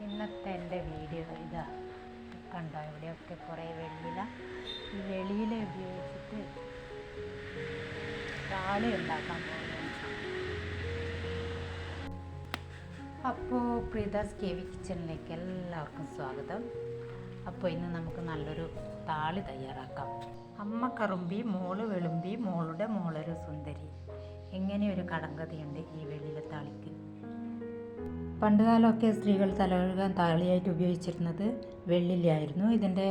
ഇന്നത്തെ എന്റെ വീഡിയോ ഇതാ. കണ്ടോ? ഇവിടെയൊക്കെ കുറേ വെള്ളില ഈ വെളിയില ഉപയോഗിച്ചിട്ട് താളി ഉണ്ടാക്കാൻ പോകുന്നു. അപ്പോൾ പ്രീതാസ് കെ വി കിച്ചണിലേക്ക് എല്ലാവർക്കും സ്വാഗതം. അപ്പോൾ ഇന്ന് നമുക്ക് നല്ലൊരു താളി തയ്യാറാക്കാം. അമ്മ കറുമ്പി മോൾ വെളുമ്പി മോളുടെ മോളൊരു സുന്ദരി. എങ്ങനെ ഒരു കടങ്കഥയുണ്ട് ഈ വെള്ളിലെ താളിക്ക്? പണ്ടുകാലമൊക്കെ സ്ത്രീകൾ തലകഴുകാൻ താളിയായിട്ട് ഉപയോഗിച്ചിരുന്നത് വെള്ളിലായിരുന്നു ഇതിന്റെ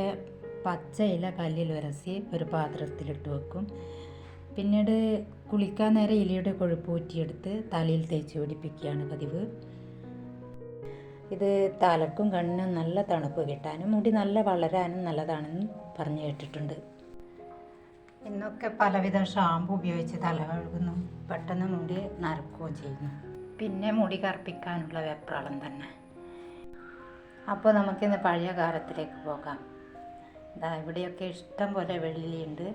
പച്ച ഇല കല്ലിൽ ഉരസി ഒരു പാത്രത്തിലിട്ട് വെക്കും. പിന്നീട് കുളിക്കാൻ നേരം ഇലയുടെ കൊഴുപ്പ് ഊറ്റിയെടുത്ത് തലയിൽ തേച്ച് പിടിപ്പിക്കുകയാണ് പതിവ്. ഇത് തലക്കും കണ്ണിനും നല്ല തണുപ്പ് കിട്ടാനും മുടി നല്ല വളരാനും നല്ലതാണെന്ന് പറഞ്ഞു കേട്ടിട്ടുണ്ട്. ഇന്നൊക്കെ പലവിധ ഷാമ്പു ഉപയോഗിച്ച് തല കഴുകുന്നു. പെട്ടെന്ന് മുടി നരക്കുകയും ചെയ്യുന്നു. പിന്നെ മുടി കറുപ്പിക്കാനുള്ള വെപ്രാളം തന്നെ. അപ്പോൾ നമുക്കിന്ന് പഴയ കാലത്തിലേക്ക് പോകാം. ഇതാ ഇവിടെയൊക്കെ ഇഷ്ടം പോലെ വെള്ളിയുണ്ട്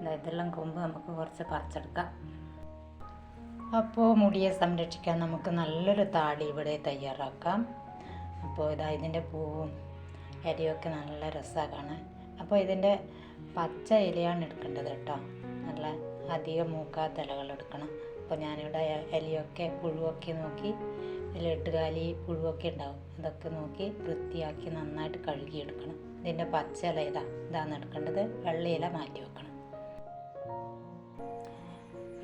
ഇതാ ഇതെല്ലാം കൊമ്പ് നമുക്ക് കുറച്ച് പറിച്ചെടുക്കാം. അപ്പോൾ മുടിയെ സംരക്ഷിക്കാൻ നമുക്ക് നല്ലൊരു താടി ഇവിടെ തയ്യാറാക്കാം. അപ്പോൾ ഇതാ ഇതിന്റെ പൂവും ഇലയൊക്കെ നല്ല രസമാണ്. കാണാൻ അപ്പോൾ ഇതിന്റെ പച്ച ഇലയാണ് എടുക്കേണ്ടത് കേട്ടോ. നല്ല അധികം മൂക്കാത്ത ഇലകൾ എടുക്കണം. അപ്പോൾ ഞാനിവിടെ ഇലയൊക്കെ പുഴുവൊക്കെ നോക്കി ഇതിൽ എട്ടുകാലി പുഴുവൊക്കെ ഉണ്ടാവും. അതൊക്കെ നോക്കി വൃത്തിയാക്കി നന്നായിട്ട് കഴുകിയെടുക്കണം. ഇതിന്റെ പച്ച ഇല ഇതാ ഇതാണ് എടുക്കേണ്ടത്. വെള്ള ഇല മാറ്റി വെക്കണം.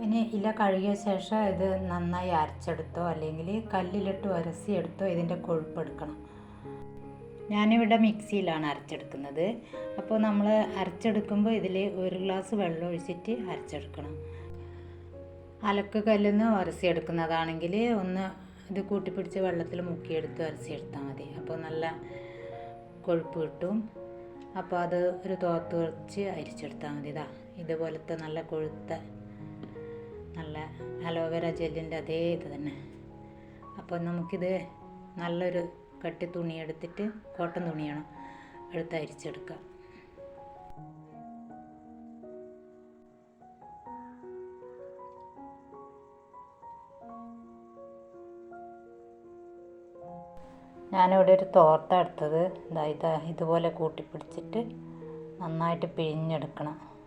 ഇനി ഇല കഴുകിയ ശേഷം ഇത് നന്നായി അരച്ചെടുത്തോ അല്ലെങ്കിൽ കല്ലിലിട്ട് ഉരസിയെടുത്തോ ഇതിന്റെ കൊഴുപ്പെടുക്കണം ഞാനിവിടെ മിക്സിയിലാണ് അരച്ചെടുക്കുന്നത്. അപ്പോൾ നമ്മൾ അരച്ചെടുക്കുമ്പോൾ ഇതിൽ ഒരു ഗ്ലാസ് വെള്ളം ഒഴിച്ചിട്ട് അരച്ചെടുക്കണം. അലക്ക് അരസി ഉരസിയെടുക്കുന്നതാണെങ്കിൽ ഒന്ന് ഇത് കൂട്ടിപ്പിടിച്ച് വെള്ളത്തിൽ മുക്കിയെടുത്ത് ഉരസിയെടുത്താൽ മതി. അപ്പോൾ നല്ല കൊഴുപ്പ് കിട്ടും. അപ്പോൾ അത് ഒരു തോത്ത് വെച്ച് അരിച്ചെടുത്താൽ മതി. ഇതാ ഇതുപോലത്തെ നല്ല കൊഴുത്ത നല്ല അലോവേര ജെല്ലിന്റെ അതേ ഇത് തന്നെ. അപ്പോൾ നമുക്കിത് നല്ലൊരു കട്ടി തുണി എടുത്തിട്ട് കോട്ടൺ തുണിയാണ് എടുത്ത് അരിച്ചെടുക്കുക. ഞാനിവിടെ ഒരു തോർത്ത എടുത്തത്. ഇതാ ഇതാ ഇതുപോലെ കൂട്ടിപ്പിടിച്ചിട്ട് നന്നായിട്ട് പിഴിഞ്ഞെടുക്കണം.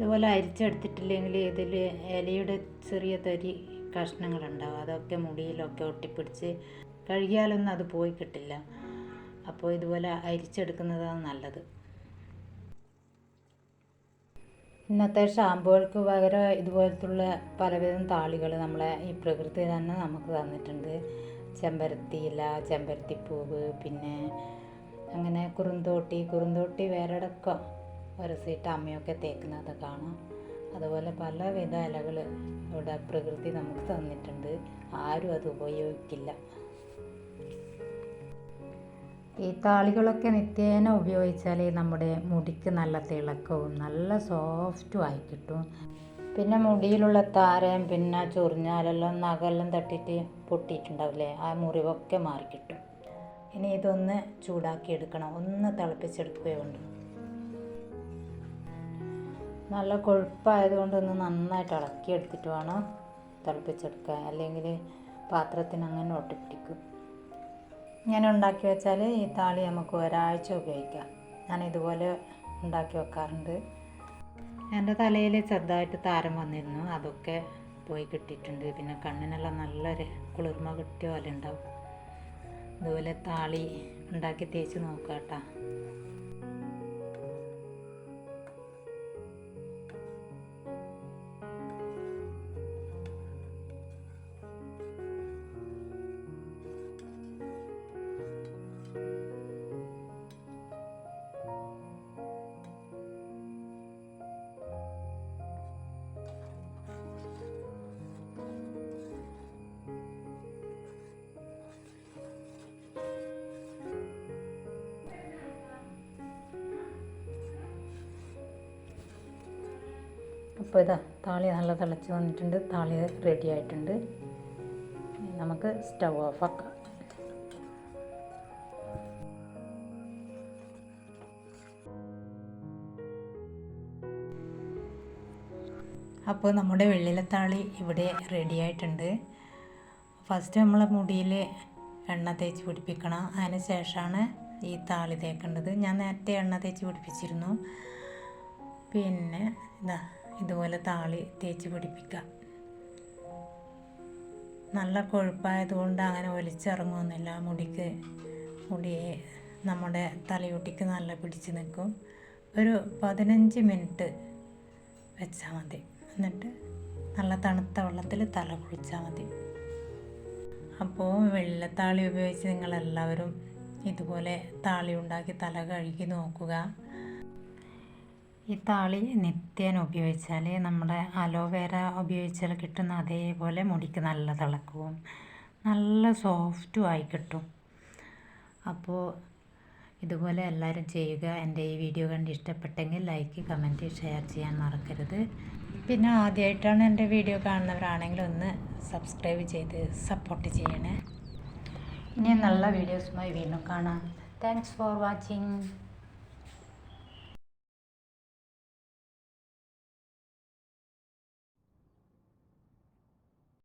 ഇതുപോലെ അരിച്ചെടുത്തിട്ടില്ലെങ്കിൽ ഇതിൽ ഇലയുടെ ചെറിയ തരി കഷ്ണങ്ങളുണ്ടാവും. അതൊക്കെ മുടിയിലൊക്കെ ഒട്ടിപ്പിടിച്ച് കഴുകിയാലൊന്നും അത് പോയി കിട്ടില്ല. അപ്പോൾ ഇതുപോലെ അരിച്ചെടുക്കുന്നതാണ് നല്ലത്. ഇന്നത്തെ ഷാമ്പുകൾക്ക് പകരം ഇതുപോലത്തുള്ള പലവിധം താളികൾ നമ്മളെ ഈ പ്രകൃതി തന്നെ നമുക്ക് തന്നിട്ടുണ്ട്. ചെമ്പരത്തി ഇല ചെമ്പരത്തിപ്പൂവ് പിന്നെ അങ്ങനെ കുറുന്തോട്ടി കുറുന്തോട്ടി വേറെടക്കം ഉരസിയിട്ട് അമ്മയൊക്കെ തേക്കുന്നത് കാണാം. അതുപോലെ പലവിധ ഇലകൾ ഇവിടെ പ്രകൃതി നമുക്ക് തന്നിട്ടുണ്ട്. ആരും അത് ഉപയോഗിക്കില്ല. ഈ താളികളൊക്കെ നിത്യേന ഉപയോഗിച്ചാൽ നമ്മുടെ മുടിക്ക് നല്ല തിളക്കവും നല്ല സോഫ്റ്റും ആയി കിട്ടും. പിന്നെ മുടിയിലുള്ള താരയും പിന്നെ ചൊറിഞ്ഞാലെല്ലാം നഖെല്ലാം തട്ടിയിട്ട് പൊട്ടിയിട്ടുണ്ടാവില്ലേ? ആ മുറിവൊക്കെ മാറിക്കിട്ടും. ഇനി ഇതൊന്ന് ചൂടാക്കി എടുക്കണം ഒന്ന് തിളപ്പിച്ചെടുക്കുകയുണ്ട് നല്ല കൊഴുപ്പായതുകൊണ്ട് ഒന്ന് നന്നായിട്ട് ഇളക്കി എടുത്തിട്ട് വേണം തിളപ്പിച്ചെടുക്കാൻ. അല്ലെങ്കിൽ പാത്രത്തിന് അങ്ങനെ ഒട്ടിപ്പിടിക്കും. ഇങ്ങനെ ഉണ്ടാക്കി വെച്ചാൽ ഈ താളി നമുക്ക് ഒരാഴ്ച ഉപയോഗിക്കാം ഞാൻ ഇതുപോലെ ഉണ്ടാക്കി വെക്കാറുണ്ട്. എന്റെ തലയിൽ ചെറുതായിട്ട് താരം വന്നിരുന്നു. അതൊക്കെ പോയി കിട്ടിയിട്ടുണ്ട്. പിന്നെ കണ്ണിനെല്ലാം നല്ലൊരു കുളിർമ കിട്ടിയ പോലെ ഉണ്ടാവും. ഇതുപോലെ താളി ഉണ്ടാക്കി തേച്ച് നോക്കാം കേട്ടോ അപ്പോൾ ഇതാ താളി നല്ല തിളച്ച് വന്നിട്ടുണ്ട്. താളി റെഡി ആയിട്ടുണ്ട്. നമുക്ക് സ്റ്റവ് ഓഫ് ആക്കാം. അപ്പോൾ നമ്മുടെ വെള്ളിലത്താളി ഇവിടെ റെഡി ആയിട്ടുണ്ട്. ഫസ്റ്റ് നമ്മൾ മുടിയിൽ എണ്ണ തേച്ച് പിടിപ്പിക്കണം. അതിന് ശേഷമാണ് ഈ താളി തേക്കേണ്ടത്. ഞാൻ നേരത്തെ എണ്ണ തേച്ച് പിടിപ്പിച്ചിരുന്നു. പിന്നെ ഇതാ ഇതുപോലെ താളി തേച്ച് പിടിപ്പിക്കുക നല്ല കൊഴുപ്പായതുകൊണ്ട് അങ്ങനെ വലിച്ചിറങ്ങുമെന്നില്ല മുടിക്ക് മുടി നമ്മുടെ തലയൊട്ടിക്ക് നല്ല പിടിച്ച് നിൽക്കും. ഒരു പതിനഞ്ച് മിനിറ്റ് വെച്ചാൽ മതി. എന്നിട്ട് നല്ല തണുത്ത വെള്ളത്തിൽ തല കുളിച്ചാൽ മതി. അപ്പോൾ വെള്ളത്താളി ഉപയോഗിച്ച് നിങ്ങളെല്ലാവരും ഇതുപോലെ താളി ഉണ്ടാക്കി തല കഴുകി നോക്കുക. ഈ താളി നിത്യേന ഉപയോഗിച്ചാൽ നമ്മുടെ അലോവേര ഉപയോഗിച്ചാൽ കിട്ടുന്ന അതേപോലെ മുടിക്ക് നല്ല തിളക്കവും നല്ല സോഫ്റ്റും ആയി കിട്ടും. അപ്പോൾ ഇതുപോലെ എല്ലാവരും ചെയ്യുക. എന്റെ ഈ വീഡിയോ കണ്ട് ഇഷ്ടപ്പെട്ടെങ്കിൽ ലൈക്ക് കമന്റ് ഷെയർ ചെയ്യാൻ മറക്കരുത്. പിന്നെ ആദ്യമായിട്ടാണ് എന്റെ വീഡിയോ കാണുന്നവരാണെങ്കിൽ ഒന്ന് സബ്സ്ക്രൈബ് ചെയ്ത് സപ്പോർട്ട് ചെയ്യണേ. ഇനി നല്ല വീഡിയോസുമായി വീണ്ടും കാണാം. Thanks for watching